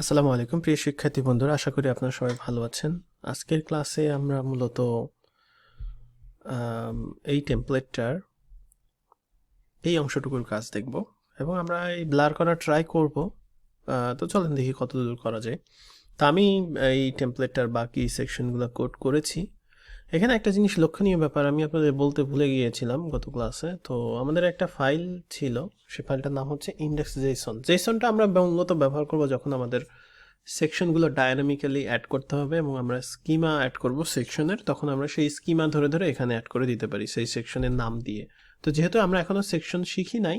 আসসালামু আলাইকুম, প্রিয় শিক্ষার্থী বন্ধুরা। আশা করি আপনারা সবাই ভালো আছেন। আজকের ক্লাসে আমরা মূলত এই টেমপ্লেটটার এই অংশটুকুর কাজ দেখব এবং আমরা এই ব্লার করা ট্রাই করব। তো চলেন দেখি কত দূর করা যায়। তা আমি এই টেমপ্লেটটার বাকি সেকশনগুলো কোড করেছি। এখানে একটা জিনিস লক্ষণীয় ব্যাপার, আমি আপনাদের বলতে ভুলে গিয়েছিলাম গত ক্লাসে। তো আমাদের একটা ফাইল ছিল, সে ফাইলটার নাম হচ্ছে ইন্ডেক্স জেসন জেসনটা আমরা মূলত ব্যবহার করব যখন আমাদের সেকশনগুলো ডায়নামিক্যালি অ্যাড করতে হবে এবং আমরা স্কিমা অ্যাড করব সেকশনের, তখন আমরা সেই স্কিমা ধরে ধরে এখানে অ্যাড করে দিতে পারি সেই সেকশনের নাম দিয়ে। তো যেহেতু আমরা এখনও সেকশন শিখি নাই,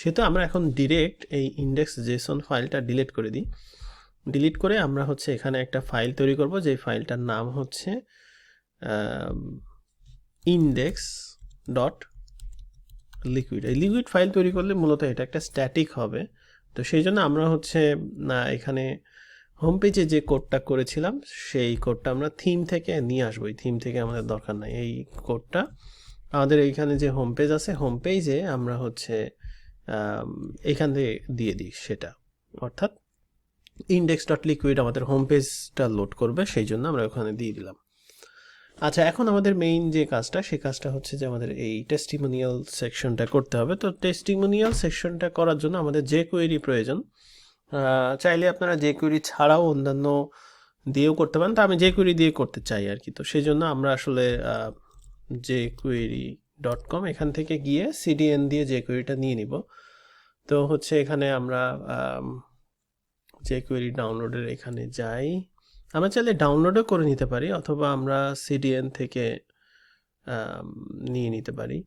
সেহেতু আমরা এখন ডিরেক্ট এই ইন্ডেক্স জেসন ফাইলটা ডিলিট করে দিই। ডিলিট করে আমরা হচ্ছে এখানে একটা ফাইল তৈরি করব যে ফাইলটার নাম হচ্ছে ইন্ডেক্স ডট লিকুইড এই লিকুইড ফাইল তৈরি করলে মূলত এটা একটা স্ট্যাটিক হবে। তো সেই জন্য আমরা হচ্ছে, না, এখানে হোম পেজে যে কোডটা করেছিলাম, সেই কোডটা আমরা থিম থেকে নিয়ে আসব। এই থিম থেকে আমাদের দরকার নাই। এই কোডটা আমাদের এইখানে যে হোম পেজ আছে হোম পেজে আমরা হচ্ছে এইখান থেকে দিয়ে দিই সেটা। অর্থাৎ ইন্ডেক্স ডট লিকুইড আমাদের হোম পেজটা লোড করবে, সেই জন্য আমরা ওখানে দিয়ে দিলাম। আচ্ছা এখন আমাদের মেইন যে কাজটা সেই কাজটা হচ্ছে যে আমাদের এই টেস্টিমোনিয়াল সেকশনটা করতে হবে। তো টেস্টিমোনিয়াল সেকশনটা করার জন্য আমাদের যে কোয়েরি প্রয়োজন চাইলে আপনারা যে কোয়েরি ছাড়াও অন্যান্য দিয়েও করতে পারেন। তো আমি যে কোয়েরি দিয়ে করতে চাই আর কি। তো সেই জন্য আমরা আসলে যে কোয়েরি ডট কম এখান থেকে গিয়ে সিডিএন দিয়ে যে কোয়েরিটা নিয়ে নিব। তো হচ্ছে এখানে আমরা যে কোয়েরি ডাউনলোডের এখানে যাই। আমরা চাইলে ডাউনলোডও করে নিতে পারি, অথবা আমরা সিডিএন থেকে নিয়ে নিতে পারি।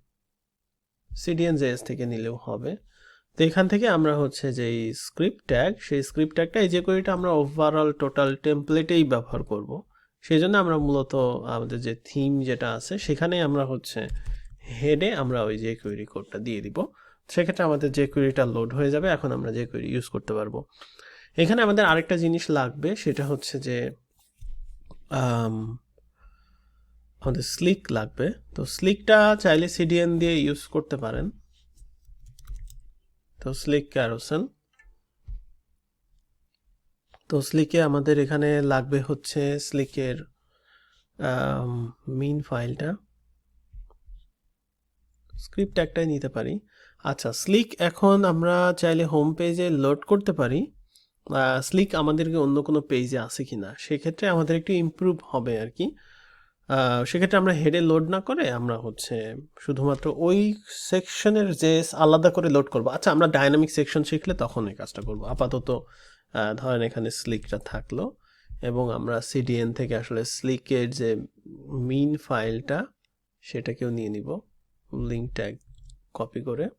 সিডিএন জেএস থেকে নিলেও হবে। তো এখান থেকে আমরা হচ্ছে যে স্ক্রিপ্ট ট্যাগ সেই স্ক্রিপ্ট ট্যাগটা এই যে কোয়েরিটা আমরা ওভারঅল টোটাল টেমপ্লেটেই ব্যবহার করব, সেই জন্য আমরা মূলত আমাদের যে থিম যেটা আছে, সেখানেই আমরা হচ্ছে হেডে আমরা ওই যে কোয়েরি কোডটা দিয়ে দিব। সেক্ষেত্রে আমাদের যে কোয়েরিটা লোড হয়ে যাবে, এখন আমরা যে কোয়েরি ইউজ করতে পারব। এখানে আমাদের আরেকটা জিনিস লাগবে, সেটা হচ্ছে যে আমাদের স্লিক লাগবে। তো স্লিকটা চাইলে সিডিএন দিয়ে ইউজ করতে পারেন। তো স্লিক ক্যারোসেল তো স্লিকে আমাদের এখানে লাগবে হচ্ছে স্লিকের মিন ফাইলটা স্ক্রিপ্ট একটাই নিতে পারি। আচ্ছা স্লিক এখন আমরা চাইলে হোম পেজে লোড করতে পারি। স্লিক আমাদেরকে অন্য কোনো পেজে আছে কি না সেক্ষেত্রে আমাদের একটু ইমপ্রুভ হবে আর কি সেক্ষেত্রে আমরা হেডে লোড না করে আমরা হচ্ছে শুধুমাত্র ওই সেকশনের যে আলাদা করে লোড করব। আচ্ছা আমরা ডাইনামিক সেকশন শিখলে তখন এই কাজটা করব। আপাতত ধরেন এখানে স্লিকটা থাকল এবং আমরা সিডিএন থেকে আসলে স্লিকের যে মিন ফাইলটা সেটাকেও নিয়ে নিব। লিঙ্ক ট্যাগ কপি করে।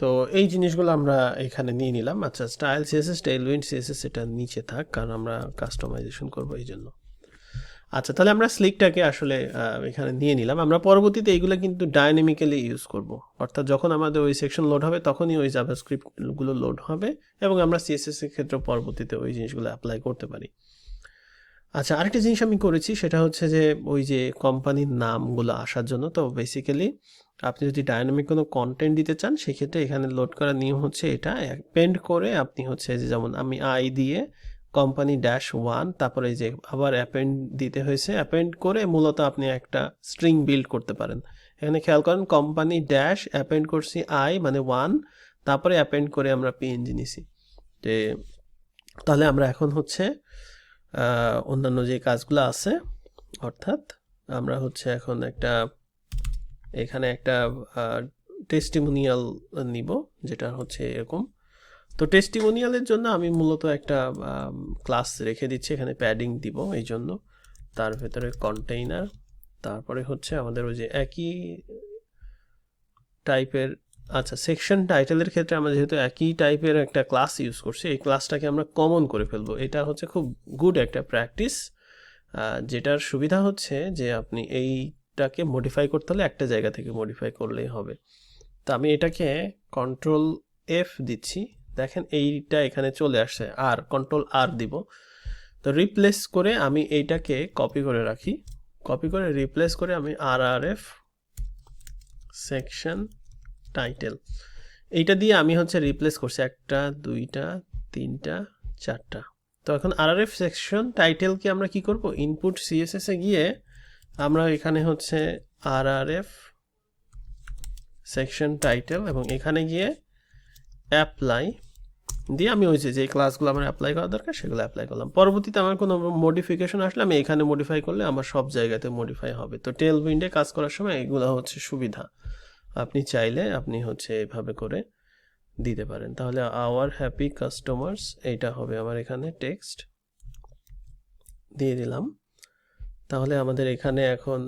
তো এই জিনিসগুলো আমরা এখানে নিয়ে নিলাম। আচ্ছা স্টাইল সিএসএস টেলউইন্ড সিএসএস এটা নিচে থাক, কারণ আমরা কাস্টমাইজেশন করব এই জন্য। আচ্ছা তাহলে আমরা স্লিকটাকে আসলে এখানে নিয়ে নিলাম। আমরা পরবর্তীতে এইগুলো কিন্তু ডাইনামিক্যালি ইউজ করব। অর্থাৎ যখন আমাদের ওই সেকশন লোড হবে, তখনই ওই জাভাস্ক্রিপ্টগুলো লোড হবে এবং আমরা সিএসএস এর ক্ষেত্রে পরবর্তীতে ওই জিনিসগুলো অ্যাপ্লাই করতে পারি। আচ্ছা আরেকটা জিনিস আমি করেছি, সেটা হচ্ছে যে ওই যে কোম্পানির নামগুলো আসার জন্য, তো বেসিক্যালি আপনি যদি ডায়নামিক কোনো কন্টেন্ট দিতে চান, সেক্ষেত্রে এখানে লোড করার নিয়ম হচ্ছে এটা। অ্যাপেন্ড করে আপনি হচ্ছে যে যেমন আমি আই দিয়ে কোম্পানি ড্যাশ ওয়ান তারপরে যে আবার অ্যাপেন্ড দিতে হয়েছে অ্যাপেন্ড করে মূলত আপনি একটা স্ট্রিং বিল্ড করতে পারেন। এখানে খেয়াল করেন কোম্পানি ড্যাশ অ্যাপেন্ড করছি আই মানে ওয়ান তারপরে অ্যাপেন্ড করে আমরা পিএনজি নিছি। যে তাহলে আমরা এখন হচ্ছে অন্যান্য যে কাজগুলো আছে, অর্থাৎ আমরা হচ্ছে এখন একটা এখানে একটা টেস্টিমোনিয়াল নিব, যেটা হচ্ছে এরকম। তো টেস্টিমোনিয়ালের জন্য আমি মূলত একটা ক্লাস রেখে দিচ্ছি, এখানে প্যাডিং দিব এই জন্য। তার ভেতরে কন্টেইনার তারপরে হচ্ছে আমাদের ওই যে একই টাইপের আচ্ছা সেকশন টাইটেলের ক্ষেত্রে আমরা যেহেতু একই টাইপের একটা ক্লাস ইউজ করছি, এই ক্লাসটাকে আমরা কমন করে ফেলব। এটা হচ্ছে খুব গুড একটা প্র্যাকটিস যেটার সুবিধা হচ্ছে যে আপনি এইটাকে মডিফাই করতে হলে একটা জায়গা থেকে মডিফাই করলেই হবে। তো আমি এটাকে কন্ট্রোল এফ দিচ্ছি। দেখেন এইটা এখানে চলে আসছে। আর কন্ট্রোল আর দিব। তো রিপ্লেস করে আমি এইটাকে কপি করে রাখি। কপি করে রিপ্লেস করে আমি R R F section title এইটা দিয়ে আমি হচ্ছে রিপ্লেস করছি। একটা, দুইটা, তিনটা, চারটা। তো এখন আর আর এফ সেকশন টাইটেলকে আমরা কি করব? ইনপুট সিএসএস গিয়ে আমরা এখানে হচ্ছে R R F section title এবং এখানে গিয়ে অ্যাপ্লাই দিয়ে আমি ওই যে ক্লাসগুলো আমার অ্যাপ্লাই করা দরকার, সেগুলো অ্যাপ্লাই করলাম। পরবর্তীতে আমার কোনো মডিফিকেশন আসলে আমি এখানে মডিফাই করলে আমার সব জায়গাতে মডিফাই হবে। তো টেল উইন্ডে কাজ করার সময় এগুলো হচ্ছে সুবিধা। আপনি চাইলে আপনি হচ্ছে এভাবে করে দিতে পারেন। তাহলে আওয়ার হ্যাপি কাস্টমার্স এইটা হবে আমার এখানে টেক্সট দিয়ে দিলাম। তাহলে আমাদের এখানে এখন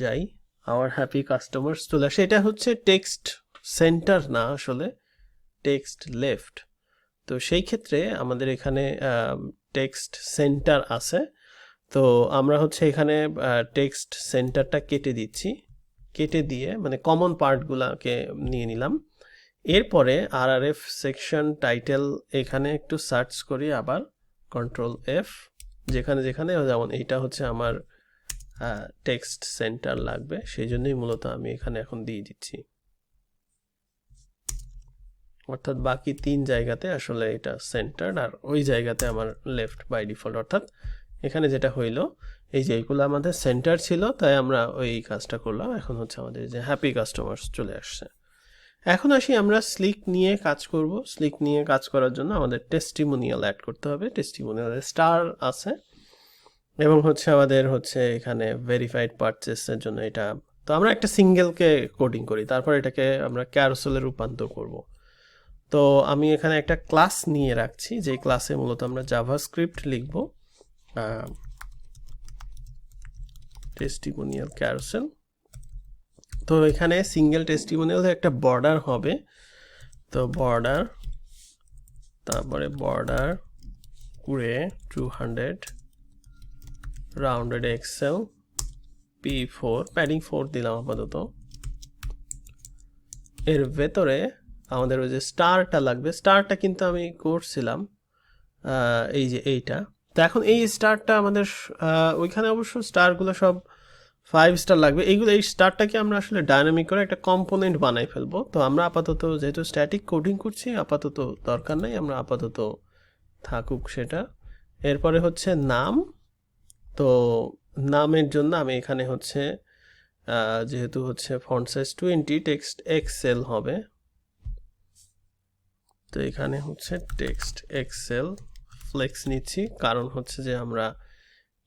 যাই। আওয়ার হ্যাপি কাস্টমার্স চলে আসে। এটা হচ্ছে টেক্সট সেন্টার না আসলে টেক্সট লেফট তো সেই ক্ষেত্রে আমাদের এখানে টেক্সট সেন্টার আছে। তো আমরা হচ্ছে এখানে টেক্সট সেন্টারটা কেটে দিচ্ছি। কেটে দিয়ে মানে কমন পার্টগুলোকে নিয়ে নিলাম। এরপরে R R F section title এখানে একটু সার্চ করি আবার। কন্ট্রোল এফ যেখানে যেখানে, যেমন এইটা হচ্ছে আমার টেক্সট সেন্টার লাগবে। সেই জন্যই মূলত আমি এখানে এখন দিয়ে দিচ্ছি। অর্থাৎ বাকি তিন জায়গাতে আসলে এটা সেন্টার আর ওই জায়গাতে আমার লেফট বাই ডিফল্ট অর্থাৎ এখানে যেটা হইল, এই যে এইগুলো আমাদের সেন্টার ছিল, তাই আমরা ওই কাজটা করলাম। এখন হচ্ছে আমাদের যে হ্যাপি কাস্টমার্স চলে আসছে। এখন আসি আমরা স্লিক নিয়ে কাজ করব। স্লিক নিয়ে কাজ করার জন্য আমাদের টেস্টিমোনিয়াল অ্যাড করতে হবে। টেস্টিমোনিয়ালের স্টার আছে। এবং হচ্ছে আমাদের হচ্ছে এখানে ভেরিফাইড পারচেসের জন্য এটা, তো আমরা একটা সিঙ্গেলকে কোডিং করি, তারপর এটাকে আমরা ক্যারোসেলে রূপান্তর করব। তো আমি এখানে একটা ক্লাস নিয়ে রাখছি যে ক্লাসে মূলত আমরা জাভাস্ক্রিপ্ট লিখব টেস্টিমোনিয়াল ক্যারোসেল তো এখানে সিঙ্গেল টেস্টিমোনিয়াল একটা বর্ডার হবে, তো বর্ডার তারপরে বর্ডার কুড়ে two hundred rounded XL P four padding four দিলাম আপাতত। এর ভেতরে আমাদের ওই যে স্টারটা লাগবে স্টারটা কিন্তু আমি করছিলাম এই যে এইটা। তো এখন এই স্টারটা আমাদের ওইখানে অবশ্য স্টারগুলো সব ফাইভ স্টার লাগবে। এইগুলো, এই স্টারটাকে আমরা আসলে ডায়নামিক করে একটা কম্পোনেন্ট বানাই ফেলব। তো আমরা আপাতত যেহেতু স্ট্যাটিক কোডিং করছি, আপাতত দরকার নেই, আমরা আপাতত থাকুক সেটা। এরপরে হচ্ছে নাম তো নামের জন্য আমি এখানে হচ্ছে যেহেতু হচ্ছে font size twenty text XL হবে। তো এখানে হচ্ছে টেক্সট এক্সেল ফ্লেক্স নিচ্ছি, কারণ হচ্ছে যে আমরা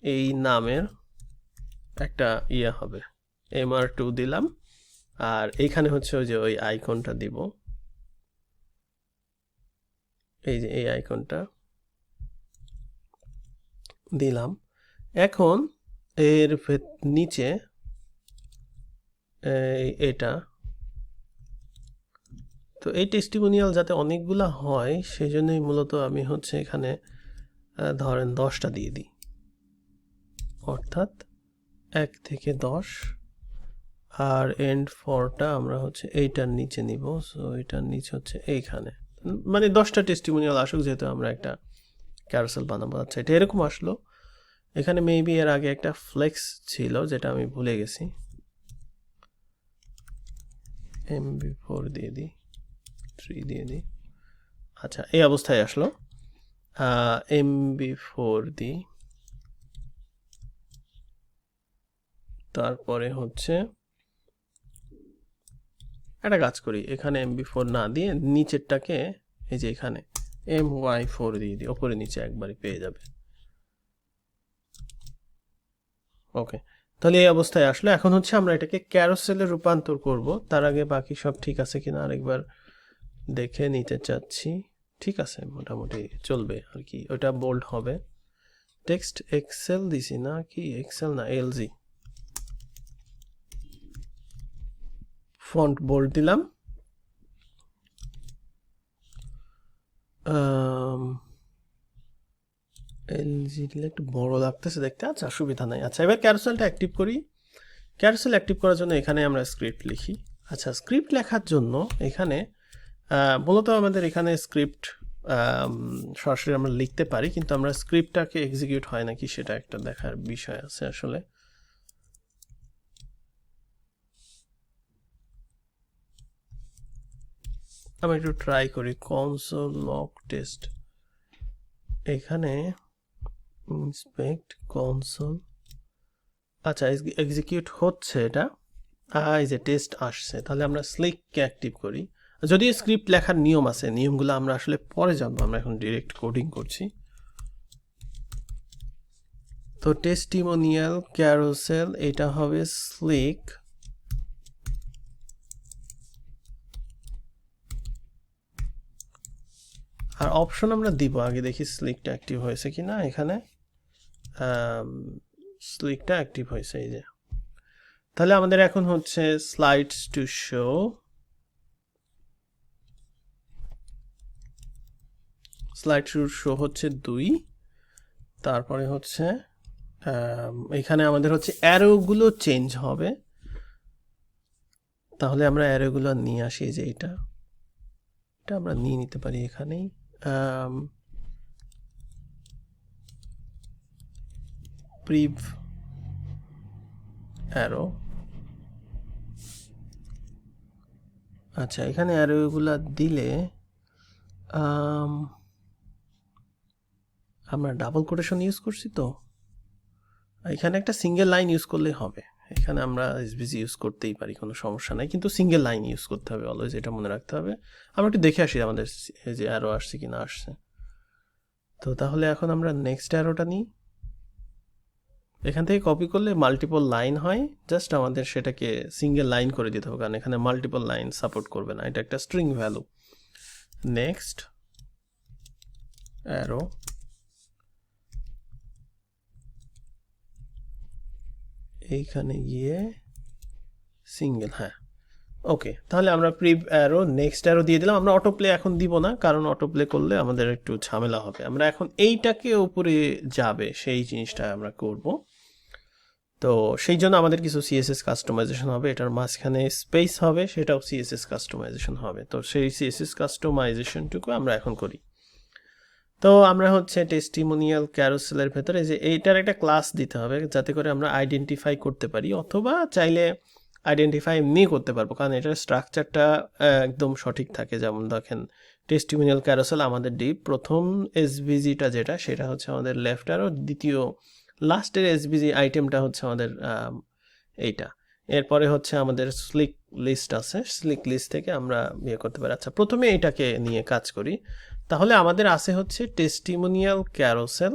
এই নামের একটা ইয়ে হবে এমআর টু দিলাম, আর এইখানে হচ্ছে ওই যে ওই আইকনটা দিব। এই যে এই আইকনটা দিলাম। এখন এর নিচে এটা। তো এই টেস্টিমোনিয়াল যাতে অনেকগুলা হয় সেই জন্যই মূলত আমি হচ্ছে এখানে ধরেন দশটা দিয়ে দিই। অর্থাৎ এক থেকে দশ, আর এন্ড ফরটা আমরা হচ্ছে এইটার নিচে নিব। সো এটার নিচে হচ্ছে এইখানে। মানে দশটা টেস্টিমোনিয়াল আসুক, যেহেতু আমরা একটা ক্যারোসেল বানাবো। আচ্ছা এটা এরকম আসলো। এখানে মেবি এর আগে একটা ফ্লেক্স ছিল, যেটা আমি ভুলে গেছি। এমবি ফোর দিয়ে দিই থ্রি দিয়ে দিই। আচ্ছা এই অবস্থায় আসলো। এমবি ফোর দিই। তারপরে হচ্ছে একটা কাজ করি, এখানে এমবি ফোর না দিয়ে নিচেরটাকে, এই যে এখানে এম ওয়াই ফোর দিয়ে দিই, ওপরে নিচে একবারই পেয়ে যাবে। ওকে তাহলে এই অবস্থায় আসলে এখন হচ্ছে আমরা এটাকে ক্যারোসেলে রূপান্তর করব। তার আগে বাকি সব ঠিক আছে কিনা আরেকবার দেখে নিতে চাচ্ছি। ঠিক আছে, মোটামুটি চলবে আর কি। ওটা বোল্ড হবে। টেক্সট এক্সেল দিছি না কি? এক্সেল না এলজি ফন্ট বোল্ড দিলাম। এলজি একটু বড় লাগতেছে দেখতে। আচ্ছা সুবিধা নাই। আচ্ছা এবার ক্যারোসেলটা অ্যাক্টিভ করি। ক্যারোসেল অ্যাক্টিভ করার জন্য এখানে আমরা স্ক্রিপ্ট লিখি। আচ্ছা স্ক্রিপ্ট লেখার জন্য এখানে মূলত আমাদের এখানে স্ক্রিপ্ট সরাসরি আমরা লিখতে পারি, কিন্তু আমরা স্ক্রিপ্টটাকে এক্সিকিউট হয় নাকি সেটা একটা দেখার বিষয় আছে আসলে। আমি একটু ট্রাই করি। কনসোল লক টেস্ট এখানে ইন্সপেক্ট কনসোল। আচ্ছা এক্সিকিউট হচ্ছে এটা। এই যে টেস্ট আসছে, তাহলে আমরা স্লিককে অ্যাক্টিভ করি। যদিও স্ক্রিপ্ট লেখার নিয়ম আছে, নিয়মগুলো আমরা আসলে পরে জানব, আমরা এখন ডিরেক্ট কোডিং করছি। তো টেস্টিমোনিয়াল ক্যারোসেল এটা হবে স্লিক আর অপশন আমরা দিব, আগে দেখি স্লিকটা অ্যাক্টিভ হয়েছে কি না এখানে। স্লিকটা অ্যাক্টিভ হয়েছে এই যে। তাহলে আমাদের এখন হচ্ছে slides to show slide to show হচ্ছে দুই। তারপরে হচ্ছে এখানে আমাদের হচ্ছে অ্যারোগুলো চেঞ্জ হবে। তাহলে আমরা অ্যারোগুলো নিয়ে আসি যে এটা এটা আমরা নিয়ে নিতে পারি এখানেই। প্রিভ অ্যারো আচ্ছা এখানে অ্যারোগুলা দিলে আমরা ডাবল কোটেশন ইউজ করছি তো? এখানে একটা সিঙ্গেল লাইন ইউজ করলেই হবে। এখানে আমরা এসবিজি ইউজ করতেই পারি, কোনো সমস্যা নাই। কিন্তু সিঙ্গেল লাইন ইউজ করতে হবে অলওয়েজ এটা মনে রাখতে হবে। আমরা একটু দেখে আসি আমাদের যে অ্যারো আসছে কি না আসছে। তো তাহলে এখন আমরা নেক্সট অ্যারোটা নিই। এখান থেকে কপি করলে মাল্টিপল লাইন হয়। জাস্ট আমাদের সেটাকে সিঙ্গেল লাইন করে দিতে হবে, কারণ এখানে মাল্টিপল লাইন সাপোর্ট করবে না। এটা একটা স্ট্রিং ভ্যালু নেক্সট অ্যারো এইখানে গিয়ে সিঙ্গেল হ্যাঁ। ওকে তাহলে আমরা প্রি অ্যারো নেক্সট অ্যারো দিয়ে দিলাম। আমরা অটো প্লে এখন দিব না, কারণ অটো প্লে করলে আমাদের একটু ঝামেলা হবে। আমরা এখন এইটাকে উপরে যাবে, সেই জিনিসটা আমরা করব। তো সেই জন্য আমাদের কিছু সিএসএস কাস্টমাইজেশন হবে, এটার মাঝখানে স্পেস হবে, সেটাও সিএসএস কাস্টমাইজেশন হবে। তো সেই সিএসএস কাস্টমাইজেশনটুকু আমরা এখন করি। তো আমরা হচ্ছে টেস্টিমোনিয়াল ক্যারোসেলের ভেতরে যে এইটার একটা ক্লাস দিতে হবে, যাতে করে আমরা আইডেন্টিফাই করতে পারি, অথবা চাইলে আইডেন্টিফাই এমনি করতে পারব, কারণ এটার স্ট্রাকচারটা একদম সঠিক থাকে। যেমন দেখেন টেস্টিমোনিয়াল ক্যারোসেল আমাদের ডিপ প্রথম এসবিজিটা যেটা, সেটা হচ্ছে আমাদের লেফট আর দ্বিতীয় লাস্টের এসবিজি আইটেমটা হচ্ছে আমাদের এইটা। এরপরে হচ্ছে আমাদের স্লিক লিস্ট আছে। স্লিক লিস্ট থেকে আমরা ইয়ে করতে পারি। আচ্ছা প্রথমে এটাকে নিয়ে কাজ করি। তাহলে আমাদের আছে হচ্ছে টেস্টিমোনিয়াল ক্যারোসেল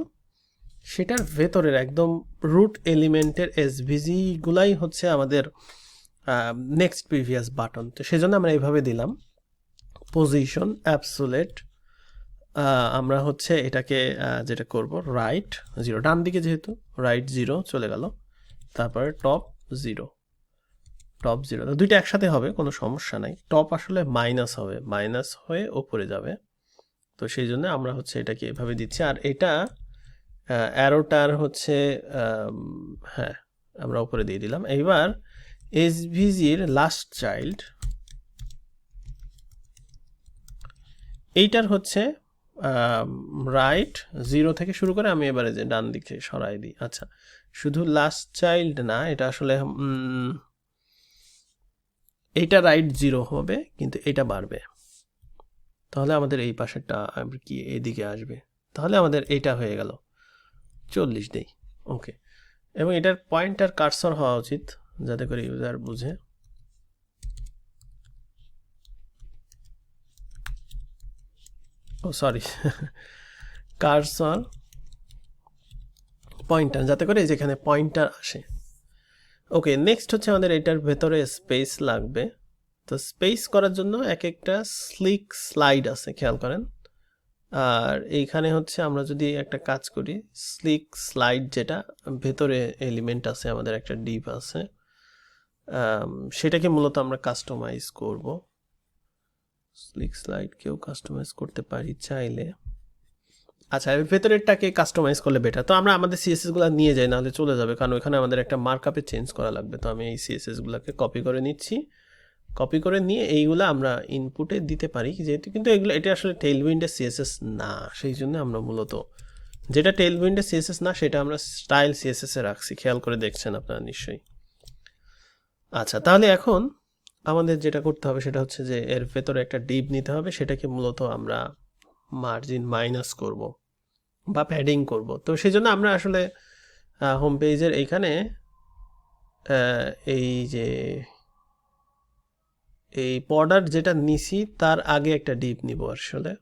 সেটার ভেতরের একদম রুট এলিমেন্টের এসভিজি গুলাই হচ্ছে আমাদের নেক্সট প্রিভিয়াস বাটন তো সেজন্য আমরা এইভাবে দিলাম। পজিশন অ্যাবসোলেট আমরা হচ্ছে এটাকে যেটা করব রাইট জিরো ডান দিকে যেহেতু রাইট জিরো চলে গেল, তারপরে টপ জিরো টপ জিরো দুইটা একসাথে হবে, কোনো সমস্যা নাই। টপ আসলে মাইনাস হবে মাইনাস হয়ে ওপরে যাবে, তো সেই জন্য আমরা হচ্ছে এটাকে এভাবে দিচ্ছি। আর এটা অ্যারোটার হচ্ছে হ্যাঁ আমরা উপরে দিয়ে দিলাম। এইবার এসভিজির লাস্ট চাইল্ড এইটার হচ্ছে রাইট জিরো থেকে শুরু করে আমি এবারে যে ডান দিকে সরাই দিই। আচ্ছা শুধু লাস্ট চাইল্ড না, এটা আসলে এইটা রাইট জিরো হবে, কিন্তু এটা বাড়বে। তাহলে আমাদের এই পাশেরটা কি এদিকে আসবে। তাহলে আমাদের এইটা হয়ে গেল। চল্লিশ দেই। ওকে এবং এটার পয়েন্টার কার্সর হওয়া উচিত, যাতে করে ইউজার বুঝে। সরি কার্সর পয়েন্টার যাতে করে যেখানে পয়েন্টার আসে। ওকে নেক্সট হচ্ছে আমাদের এটার ভেতরে স্পেস লাগবে। তো স্পেস করার জন্য এক একটা স্লিক স্লাইড আছে, খেয়াল করেন। আর এইখানে হচ্ছে আমরা যদি একটা কাজ করি স্লিক স্লাইড যেটা, ভেতরে এলিমেন্ট আছে, আমাদের একটা ডিপ আছে। সেটাকে মূলত আমরা কাস্টমাইজ করব। স্লিক স্লাইড কেউ কাস্টমাইজ করতে পারি চাইলে। আচ্ছা ভেতরেরটাকে কাস্টমাইজ করলে বেটার তো আমরা আমাদের সিএসএসগুলো নিয়ে যাই, নাহলে চলে যাবে, কারণ ওখানে আমাদের একটা মার্কআপে চেঞ্জ করা লাগবে। তো আমি এই সিএসএস গুলোকে কপি করে নিচ্ছি। কপি করে নিয়ে এইগুলো আমরা ইনপুটে দিতে পারি, যেহেতু কিন্তু এগুলো, এটা আসলে টেলউইন্ডের সিএসএস না, সেই জন্য আমরা মূলত যেটা টেলউইন্ডের সিএসএস না, সেটা আমরা স্টাইল সিএসএস রাখছি। খেয়াল করে দেখছেন আপনারা নিশ্চয়ই। আচ্ছা তাহলে এখন আমাদের যেটা করতে হবে সেটা হচ্ছে যে এর ভেতরে একটা ডিপ নিতে হবে, সেটাকে মূলত আমরা মার্জিন মাইনাস করব বা প্যাডিং করব। তো সেই জন্য আমরা আসলে হোম পেজের এইখানে এই যে, এই বর্ডার যেটা নিছি তার আগে একটা ডিপ নিব আসলে।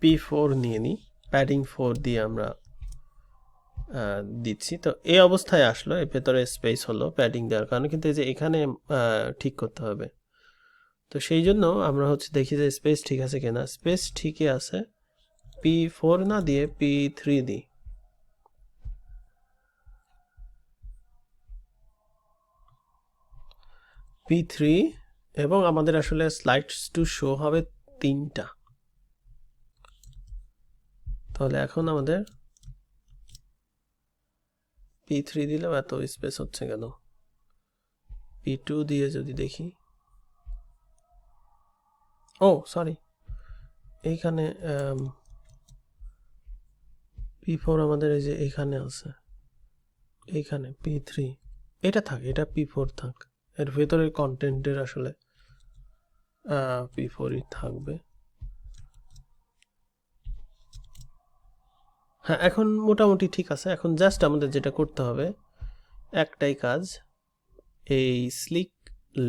পি ফোর নিয়ে নিই প্যাডিং ফোর দিয়ে আমরা দিচ্ছি। তো এই অবস্থায় আসলো, এর ভেতরে স্পেস হলো প্যাডিং দেওয়ার কারণে, কিন্তু এই যে এখানে ঠিক করতে হবে। তো সেই জন্য আমরা হচ্ছে দেখি যে স্পেস ঠিক আছে কিনা। স্পেস ঠিকই আছে। পি ফোর না দিয়ে পি থ্রি দিই। পি থ্রি এবং আমাদের আসলে স্লাইডস টু শো হবে তিনটা। তাহলে এখন আমাদের পি থ্রি দিলেও এত স্পেস হচ্ছে কেন? পি টু দিয়ে যদি দেখি। ও সরি এইখানে পি ফোর আমাদের এই যে এইখানে আছে। এইখানে পি থ্রি এটা থাক, এটা পি ফোর থাক। এর ভেতরের কন্টেন্টের আসলে পি ফোরই থাকবে। হ্যাঁ এখন মোটামুটি ঠিক আছে। এখন জাস্ট আমাদের যেটা করতে হবে, একটাই কাজ, এই স্লিক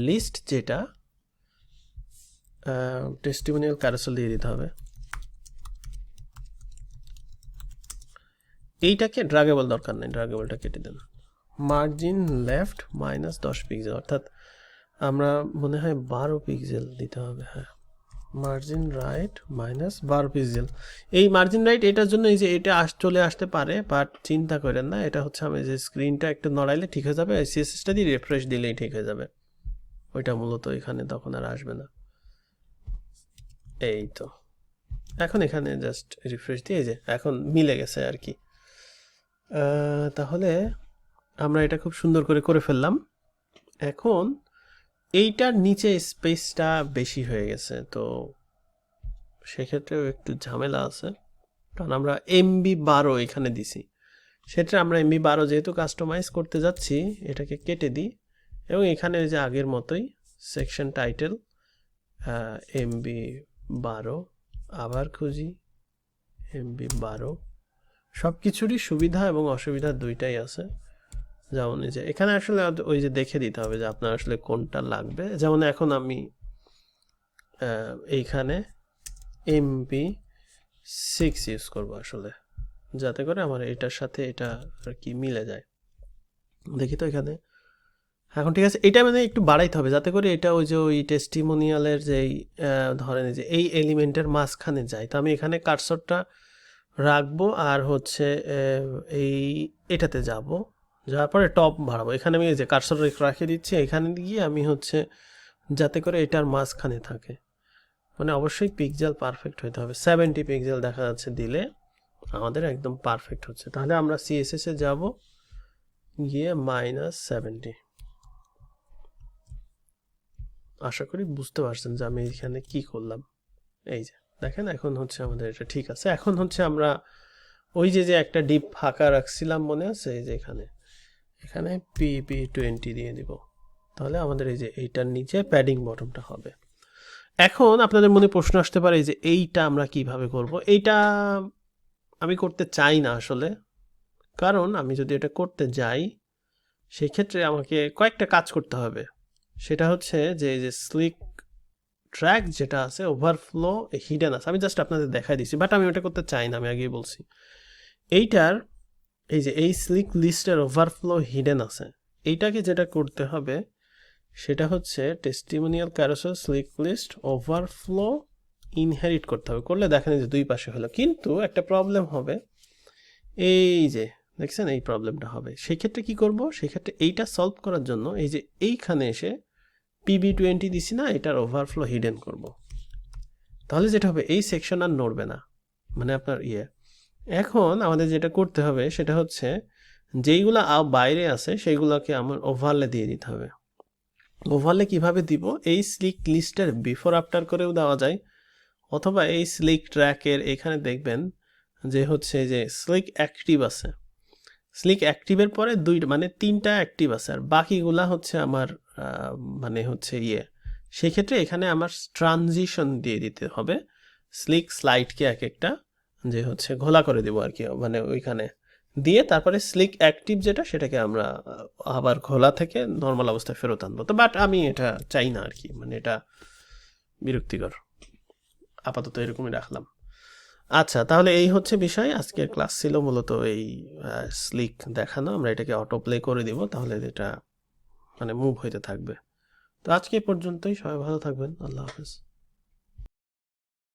লিস্ট যেটা টেস্টিমোনিয়াল ক্যারাসেল দিয়ে দিতে হবে। এইটাকে ড্রাগেবল দরকার নেই ড্রাগেবলটা কেটে দেন। মার্জিন লেফট মাইনাস দশ পিক্সেল অর্থাৎ আমরা মনে হয় বারো পিক্সেল দিতে হবে হ্যাঁ। মার্জিন রাইট মাইনাস বারো পিক্সেল এই মার্জিন রাইট এটার জন্য এই যে এটা আস, চলে আসতে পারে, বাট চিন্তা করেন না, এটা হচ্ছে আমি যে স্ক্রিনটা একটু নড়াইলে ঠিক হয়ে যাবে সিএসএসটা দিয়ে রিফ্রেশ দিলেই ঠিক হয়ে যাবে। ওইটা মূলত এখানে তখন আর আসবে না। এই তো। এখন এখানে জাস্ট রিফ্রেশ দিয়ে যে, এখন মিলে গেছে আর কি। তাহলে আমরা এটা খুব সুন্দর করে করে ফেললাম। এখন এইটার নিচে স্পেসটা বেশি হয়ে গেছে, তো সেক্ষেত্রেও একটু ঝামেলা আছে। কারণ আমরা এমবি বারো এখানে দিছি। সেটা আমরা এমবি বারো যেহেতু কাস্টমাইজ করতে যাচ্ছি, এটাকে কেটে দিই। এবং এখানে ওই যে আগের মতোই সেকশন টাইটেল এমবি বারো আবার খুঁজি। এমবি বারো সব কিছুরই সুবিধা এবং অসুবিধা দুইটাই আছে। যেমন এই যে, এখানে আসলে ওই যে দেখে দিতে হবে যে আপনার আসলে কোনটা লাগবে। যেমন এখন আমি এইখানে এমপি সিক্স ইউজ করব আসলে, যাতে করে আমার এটার সাথে এটা আর কি মিলে যায়। দেখি তো এখানে। এখন ঠিক আছে, এটা মানে একটু বাড়াইতে হবে, যাতে করে এটা ওই যে ওই টেস্টিমোনিয়ালের যেই ধরেন যে এই এলিমেন্টের মাঝখানে যায়। তো আমি এখানে কারসরটা রাখব আর হচ্ছে এই এটাতে যাব। যাওয়ার পরে টপ বাড়াবো। এখানে আমি এই যে কারসর রাখে দিচ্ছি। এখানে গিয়ে আমি হচ্ছে যাতে করে এটার মাঝখানে থাকে। মানে অবশ্যই পিক্সেল পারফেক্ট হতে হবে। সেভেন্টি পিক্সেল দেখা যাচ্ছে দিলে আমাদের একদম পারফেক্ট হচ্ছে। তাহলে আমরা সিএসএস যাব। গিয়ে মাইনাস সেভেন্টি আশা করি বুঝতে পারছেন যে আমি এখানে কি করলাম। এই যে, দেখেন এখন হচ্ছে আমাদের এটা ঠিক আছে। এখন হচ্ছে আমরা ওই যে যে একটা ডিপ ফাঁকা রাখছিলাম মনে আছে? এই যে এখানে। এখানে পিপি টোয়েন্টি দিয়ে দিব। তাহলে আমাদের এই যে এইটার নিচে প্যাডিং বটমটা হবে। এখন আপনাদের মনে প্রশ্ন আসতে পারে যে এইটা আমরা কীভাবে করব? এইটা আমি করতে চাই না আসলে। কারণ আমি যদি এটা করতে যাই সেই ক্ষেত্রে আমাকে কয়েকটা কাজ করতে হবে। সেটা হচ্ছে যে, এই যে স্লিক ট্র্যাক যেটা আছে ওভারফ্লো হিডেন আছে। আমি জাস্ট আপনাদের দেখাই দিচ্ছি বাট আমি ওটা করতে চাই না, আমি আগেই বলছি। এইটার এই যে এই স্লিক লিস্টের ওভারফ্লো হিডেন আছে, এইটাকে যেটা করতে হবে সেটা হচ্ছে testimonial carousel slick list overflow inherit করতে হবে। করলে দেখেন যে দুই পাশে হলো। কিন্তু একটা প্রবলেম হবে, এই যে দেখছেন এই প্রবলেমটা হবে। সেই ক্ষেত্রে কি করব? সেক্ষেত্রে এইটা সলভ করার জন্য এই যে এইখানে এসে পিবি টোয়েন্টি দিছি না, এটার ওভারফ্লো হিডেন করব। তাহলে যেটা হবে, এই সেকশন আর নড়বে না। মানে আপনার ইয়ে এখন আমাদের যেটা করতে হবে সেটা হচ্ছে, যেইগুলো বাইরে আছে সেইগুলোকে আমার ওভারলে দিয়ে দিতে হবে। ওভারলে কীভাবে দিব? এই স্লিক লিস্টের বিফোর আফটার করেও দেওয়া যায়, অথবা এই স্লিক ট্র্যাকের এখানে দেখবেন যে হচ্ছে যে স্লিক অ্যাক্টিভ আছে। স্লিক অ্যাক্টিভের পরে দুই মানে তিনটা অ্যাক্টিভ আছে, আর বাকিগুলা হচ্ছে আমার মানে হচ্ছে ইয়ে। সেক্ষেত্রে এখানে আমার ট্রানজিশন দিয়ে দিতে হবে। স্লিক স্লাইডকে এক একটা। যে হচ্ছে ঘোলা করে দেবো আর কি মানে ওইখানে। দিয়ে তারপরে স্লিক অ্যাক্টিভ যেটা, সেটাকে আমরা আবার ঘোলা থেকে নর্মাল অবস্থায় ফেরত আনব। তো বাট আমি এটা চাই না আর কি মানে এটা বিরক্তিকর। আপাতত এরকমই রাখলাম। আচ্ছা তাহলে এই হচ্ছে বিষয়। আজকের ক্লাস ছিল মূলত এই স্লিক দেখানো। আমরা এটাকে অটো প্লে করে দিব, তাহলে এটা মানে মুভ হইতে থাকবে। তো আজকে পর্যন্তই। সবাই ভালো থাকবেন। আল্লাহ হাফেজ।